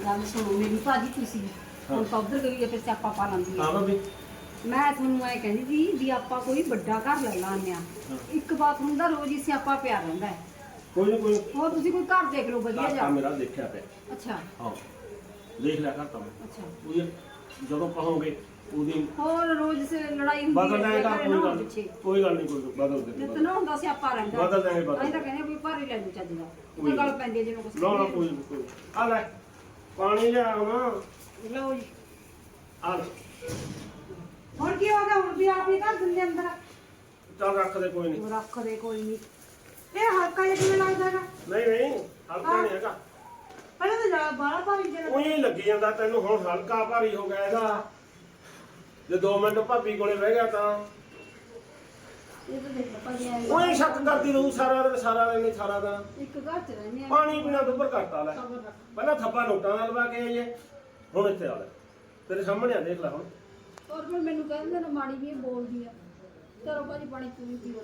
ਗੱਲ ਸੁਣੋ ਮੇਰੀ ਭਾਜੀ ਤੁਸੀਂ ਹੁਣ ਤਾਂ ਉਧਰ ਗਈ ਹੈ ਫਿਰ ਸਿਆਪਾ ਪਾ ਲੈਂਦੀ ਹਾਂ ਹੈ ਭਾਬੀ ਮੈਂ ਤੁਹਾਨੂੰ ਇਹ ਕਹਿੰਦੀ ਸੀ ਵੀ ਆਪਾਂ ਕੋਈ ਵੱਡਾ ਘਰ ਲੈ ਲਾਂਗੇ ਆ ਇੱਕ ਬਾਥਰੂਮ ਦਾ ਰੋਜ਼ ਹੀ ਸਿਆਪਾ ਪਿਆ ਰਹਿੰਦਾ ਹੈ। ਕੋਈ ਨਹੀਂ ਕੋਈ। ਹੋਰ ਤੁਸੀਂ ਕੋਈ ਘਰ ਦੇਖ ਲਓ ਵਧੀਆ ਕਾਕਾ ਜਿਹਾ। ਮੇਰਾ ਦੇਖਿਆ ਪਿਆ। ਅੱਛਾ। ਹਾਂ। ਦੇਖ ਲਿਆ ਕਰ ਤਮ ਅੱਛਾ। ਉਹ ਜਦੋਂ ਕਹੋਗੇ ਉਹਦੀ ਹੋਰ ਰੋਜ਼ ਸੇ ਲੜਾਈ ਹੁੰਦੀ ਬਦਲ ਹੈ ਜਾਏਗਾ ਘਰੇ ਕੋਈ ਨਾ ਗੱਲ ਪਿੱਛੇ। ਕੋਈ ਗੱਲ ਨਹੀਂ ਕੋਈ ਬਦਲ ਦੇ ਜਿੱਤ ਨਾ ਹੁੰਦਾ ਸਿਆਪਾ ਰਹਿੰਦਾ। ਬਦਲ ਜਾਏਗਾ, ਬਦਲ। ਅਸੀਂ ਤਾਂ ਕਹਿੰਦੇ ਵੀ ਭਾਰੀ ਲੈ ਲੂ ਚੱਜ ਦਾ। ਕੋਈ ਉਹ ਗੱਲ ਪੈਂਦੀ ਹੈ ਜਿਵੇਂ ਕੁਛ ਨਾ ਨਾ ਕੋਈ ਨੀ, ਕੋਈ ਨੀ। ਆ ਲੈ ਪਾਣੀ ਲਿਆ ਨਾ ਲਓ ਜੀ। ਆ ਲੈ। ਹੁਣ ਕੀ ਹੋ ਗਿਆ? ਹੁਣ ਵੀ ਆਪ ਹੀ ਘਰ ਦਿੰਦੇ ਅੰਦਰ। ਚੱਲ ਰੱਖ ਦੇ ਕੋਈ ਨਹੀਂ ਉਹ ਰੱਖ ਦੇ ਕੋਈ ਨਹੀਂ ਇਹ ਹਲਕਾ ਜਿਹਾ ਕਿਵੇਂ ਲੱਗਦਾ ਹੈਗਾ? ਨਹੀਂ ਨਹੀਂ ਹਲਕਾ ਨਹੀਂ ਹੈਗਾ। ਹਲੇ ਤਾਂ ਜਾ ਬਾਹਰ ਭਾਈ ਜਿਹੜਾ ਉਹੀ ਲੱਗੀ ਜਾਂਦਾ ਤੈਨੂੰ ਹੁਣ ਹਲਕਾ ਭਾਰੀ ਹੋ ਗਿਆ ਇਹਦਾ। ਜੇ 2 ਮਿੰਟ ਭਾਬੀ ਕੋਲੇ ਬਹਿ ਗਿਆ ਤਾਂ। ਇਹ ਤਾਂ ਦੇਖ ਭਾਜੀ ਐਂ ਉਹੀ ਸ਼ੱਕ ਕਰਦੀ ਰਹੂ ਸਾਰਾ ਦਿਨ ਸਾਰਾ ਦਿਨ ਹੀ ਸਾਰਾ ਦਿਨ। ਇੱਕ ਘਰ ਚ ਰਹਿੰਦੇ ਆ। ਪਾਣੀ ਪੀਣਾ ਦੁੱਬਰ ਕਰਤਾ ਲੈ। ਪਹਿਲਾਂ ਥੱਪਾ ਨੋਟਾਂ ਨਾਲ ਲਵਾ ਕੇ ਆਈਏ ਹੁਣ ਇੱਥੇ ਆ ਲੈ। ਤੇਰੇ ਸਾਹਮਣੇ ਆ ਦੇਖ ਲੈ ਹੁਣ। ਔਰ ਫਿਰ ਮੈਨੂੰ ਕਹਿੰਦੇ ਨਾ, ਮਾੜੀ ਵੀ ਇਹ ਬੋਲਦੀ ਆ। ਚਲੋ ਭਾਜੀ ਪਾਣੀ ਪੂਰੀ ਪੀਓ।